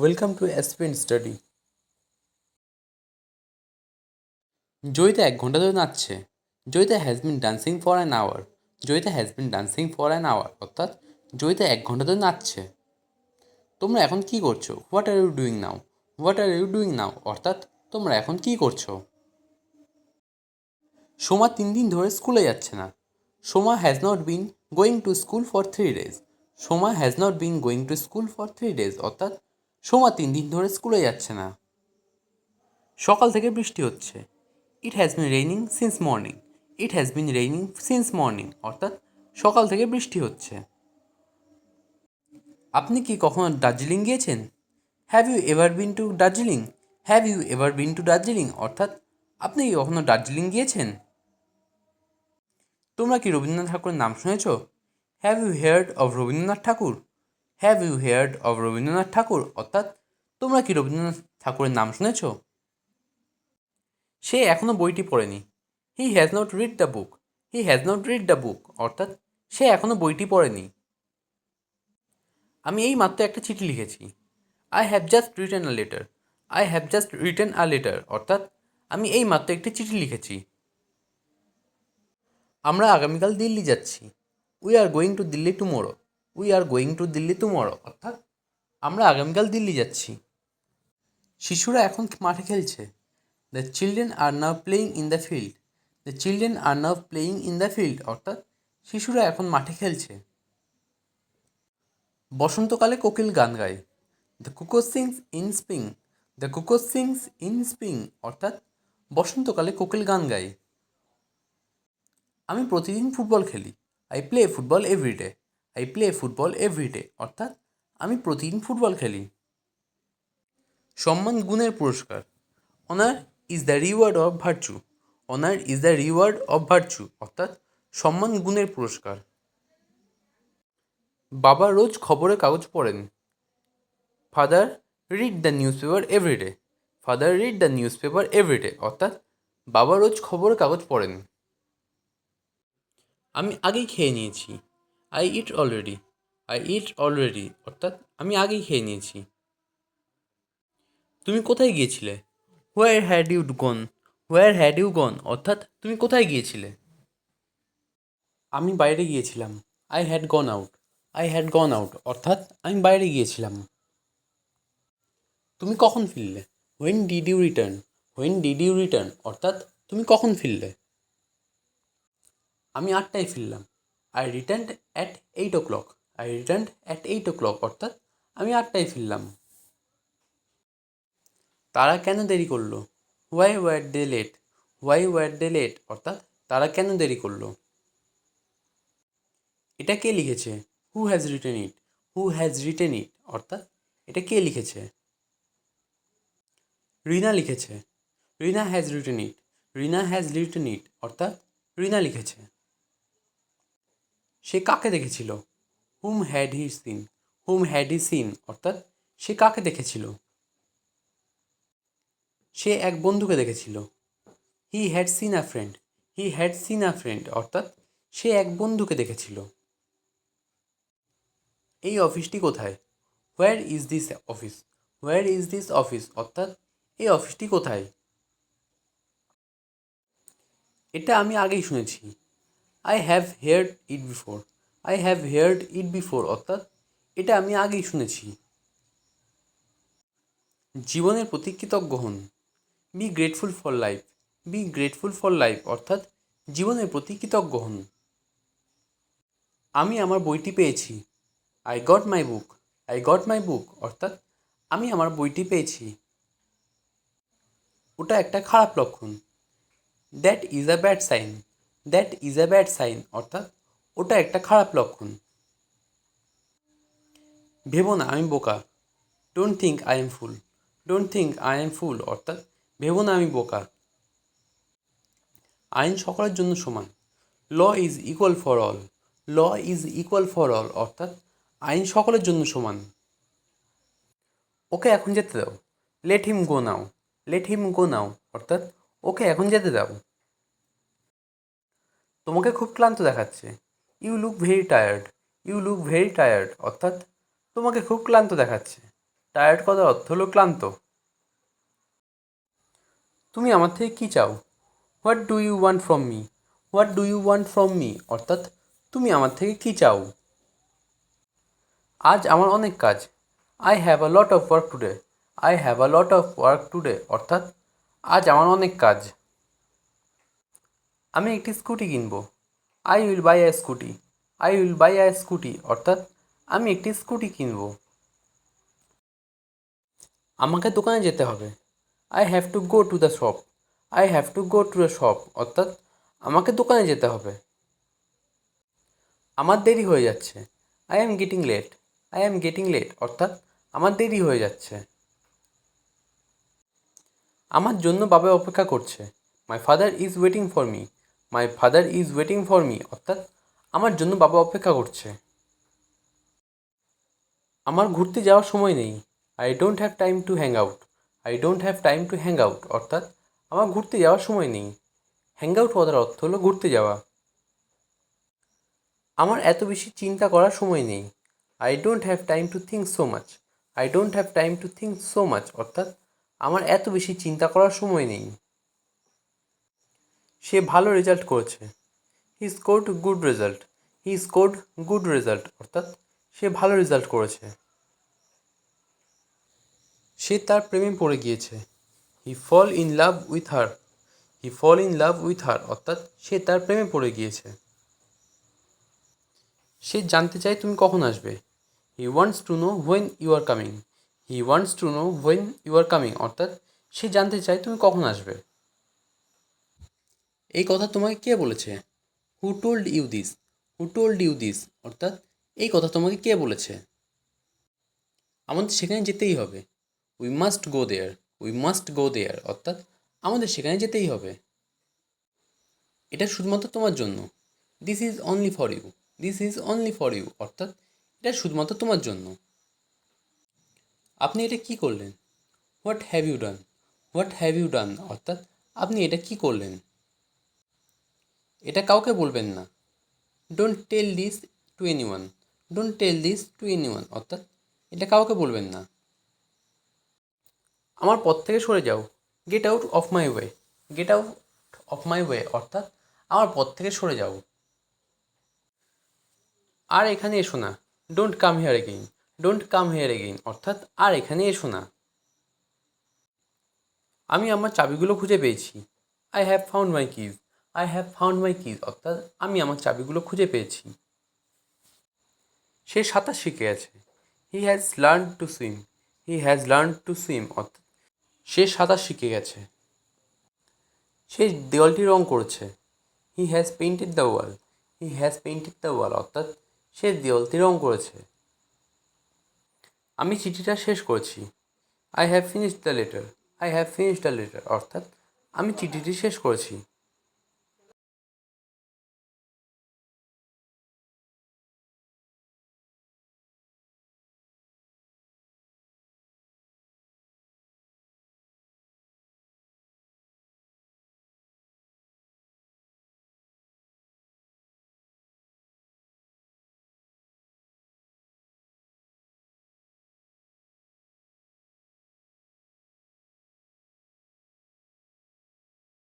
Welcome to ascent study Joyita এক ঘণ্টা ধরে নাচছে। Joyita has been dancing for an hour Joyita has been dancing for an hour অর্থাৎ জয়িতা এক ঘণ্টা ধরে নাচছে। তোমরা এখন কি করছ? What are you doing now what are you doing now অর্থাৎ তোমরা এখন কি করছ? সোমা তিন দিন ধরে স্কুলে যাচ্ছে না। Soma has not been going to school for three days Soma has not been going to school for three days অর্থাৎ সোমা তিন দিন ধরে স্কুলে যাচ্ছে না। সকাল থেকে বৃষ্টি হচ্ছে। It has been raining since morning it has been raining since morning অর্থাৎ সকাল থেকে বৃষ্টি হচ্ছে। আপনি কি কখনো দার্জিলিং গিয়েছেন? Have you ever been to Darjeeling have you ever been to Darjeeling অর্থাৎ আপনি কি কখনো দার্জিলিং গিয়েছেন? তোমরা কি রবীন্দ্রনাথ ঠাকুরের নাম শুনেছ? Have you heard of Rabindranath Thakur? Have you heard of Rabindranath Thakur অর্থাৎ, তোমরা কি রবীন্দ্রনাথ ঠাকুরের নাম শুনেছ? সে এখনও বইটি পড়েনি। He has not read the book he has not read the book অর্থাৎ, সে এখনও বইটি পড়েনি। আমি এই মাত্র একটা চিঠি লিখেছি। I have just return a letter I have just return a letter অর্থাৎ, আমি এই মাত্র একটি চিঠি লিখেছি। আমরা আগামীকাল দিল্লি যাচ্ছি। We are going to Delhi tomorrow we are going to Delhi tomorrow অর্থাৎ আমরা আগামীকাল দিল্লি যাচ্ছি। শিশুরা এখন মাঠে খেলছে। The children are now playing in the field the children are now playing in the field অর্থাৎ শিশুরা এখন মাঠে খেলছে। বসন্তকালে কোকিল গান গায়। The cuckoo sings in spring the cuckoo sings in spring অর্থাৎ বসন্তকালে কোকিল গান গায়। আমি প্রতিদিন ফুটবল খেলি। I play football every day I play football every day অর্থাৎ আমি প্রতিদিন ফুটবল খেলি। সম্মান গুণের পুরস্কার। Honour is the reward of virtue honour is the reward of virtue অর্থাৎ সম্মান গুণের পুরস্কার। বাবা রোজ খবরের কাগজ পড়েন। Father read the news paper every day father read the news paper every day অর্থাৎ বাবা রোজ খবরের কাগজ পড়েন। আমি আগেই খেয়ে নিয়েছি। I eat already I eat already অর্থাৎ আমি আগেই খেয়ে নিয়েছি। তুমি কোথায় গিয়েছিলে? Where had you gone where had you gone অর্থাৎ তুমি কোথায় গিয়েছিলে? আমি বাইরে গিয়েছিলাম। I had gone out I had gone out অর্থাৎ আমি বাইরে গিয়েছিলাম। তুমি কখন ফিরলে? When did you return when did you return অর্থাৎ তুমি কখন ফিরলে? আমি আটটায় ফিরলাম। I return at eight o'clock I return at eight o'clock অর্থাৎ আমি আটটায় ফিরলাম। তারা কেন দেরি করল? Why were they late why were they late অর্থাৎ তারা কেন দেরি করল? এটা কে লিখেছে? Who has written it who has written it অর্থাৎ এটা কে লিখেছে? রিনা লিখেছে। Rina has written it Rina has written it অর্থাৎ রিনা লিখেছে। সে কাকে দেখেছিল? Whom had he seen. Whom had he seen, অর্থাৎ সে কাকে দেখেছিল? সে এক বন্ধুকে দেখেছিল। He had seen a friend. He had seen a friend, অর্থাৎ সে এক বন্ধুকে দেখেছিল। এই অফিসটি কোথায়? Where is this office? Where is this office, অর্থাৎ এই অফিসটি কোথায়? এটা আমি আগেই শুনেছি। I have heard it before I have heard it before অর্থাৎ এটা আমি আগেই শুনেছি। জীবনের প্রতি কৃতজ্ঞ হন। Be grateful for life be grateful for life অর্থাৎ জীবনের প্রতি কৃতজ্ঞ হন। আমি আমার বইটি পেয়েছি। I got my book I got my book অর্থাৎ আমি আমার বইটি পেয়েছি। ওটা একটা খারাপ লক্ষণ। That is a bad sign that is a bad sign অর্থাৎ ওটা একটা খারাপ লক্ষণ। ভেবো না, আমি বোকা। Don't think I am fool don't think I am fool অর্থাৎ ভেবো না, আমি বোকা। আইন সকলের জন্য সমান। Law is equal for all law is equal for all অর্থাৎ আইন সকলের জন্য সমান। ওকে এখন যেতে দাও। লেট হিম গো নাও লেট হিম গো নাও অর্থাৎ ওকে এখন যেতে দাও। তোমাকে খুব ক্লান্ত দেখাচ্ছে। You look very tired you look very tired অর্থাৎ তোমাকে খুব ক্লান্ত দেখাচ্ছে। টায়ার্ড কথার অর্থ হলো ক্লান্ত। তুমি আমার থেকে কী চাও? What do you want from me what do you want from me অর্থাৎ তুমি আমার থেকে কী চাও? আজ আমার অনেক কাজ। I have a lot of work today I have a lot of work today অর্থাৎ আজ আমার অনেক কাজ। আমি একটি স্কুটি কিনবো। I will buy a scooty I will buy a scooty অর্থাৎ আমি একটি স্কুটি কিনবো। আমাকে দোকানে যেতে হবে। I have to go to the shop I have to go to the shop অর্থাৎ আমাকে দোকানে যেতে হবে। আমার দেরি হয়ে যাচ্ছে। I am getting late I am getting late অর্থাৎ আমার দেরি হয়ে যাচ্ছে। আমার জন্য বাবা অপেক্ষা করছে। My father is waiting for me my father is waiting for me অর্থাৎ আমার জন্য বাবা অপেক্ষা করছে। আমার ঘুরতে যাওয়ার সময় নেই। I don't have time to hang out I don't have time to hang out অর্থাৎ আমার ঘুরতে যাওয়ার সময় নেই। হ্যাং আউট কথার অর্থ হলো ঘুরতে যাওয়া। আমার এত বেশি চিন্তা করার সময় নেই। I don't have time to think so much I don't have time to think so much অর্থাৎ আমার এত বেশি চিন্তা করার সময় নেই। সে ভালো রেজাল্ট করেছে। He scored good result he scored good result অর্থাৎ সে ভালো রেজাল্ট করেছে। সে তার প্রেমে পড়ে গিয়েছে। He fall in love with her he fall in love with her অর্থাৎ সে তার প্রেমে পড়ে গিয়েছে। সে জানতে চায় তুমি কখন আসবে। He wants to know when you are coming he wants to know when you are coming অর্থাৎ সে জানতে চায় তুমি কখন আসবে। এই কথা তোমাকে কে বলেছে? Who told you this who told you this অর্থাৎ এই কথা তোমাকে কে বলেছে? আমাদের সেখানে যেতেই হবে। We must go there we must go there অর্থাৎ আমাদের সেখানে যেতেই হবে। এটা শুধুমাত্র তোমার জন্য। This is only for you this is only for you অর্থাৎ এটা শুধুমাত্র তোমার জন্য। আপনি এটা কি করলেন? What have you done what have you done অর্থাৎ আপনি এটা কি করলেন? এটা কাউকে বলবেন না। Don't tell this to anyone don't tell this to anyone অর্থাৎ এটা কাউকে বলবেন না। আমার পথ থেকে সরে যাও। Get out of my way get out of my way অর্থাৎ আমার পথ থেকে সরে যাও। আর এখানে এসো না। Don't come here again don't come here again অর্থাৎ আর এখানে এসো না। আমি আমার চাবিগুলো খুঁজে পেয়েছি। I have found my keys I have found my keys অর্থাৎ আমি আমার চাবিগুলো খুঁজে পেয়েছি। সে সাঁতার শিখে গেছে he has learn to swim he has learn to swim অর্থাৎ সে সাঁতার শিখে গেছে। সে দেওয়ালটি রং করেছে। He has painted the wall he has painted the wall অর্থাৎ সে দেওয়ালটি রং করেছে। আমি চিঠিটা শেষ করেছি। I have finished the letter I have finished the letter অর্থাৎ আমি চিঠিটি শেষ করেছি।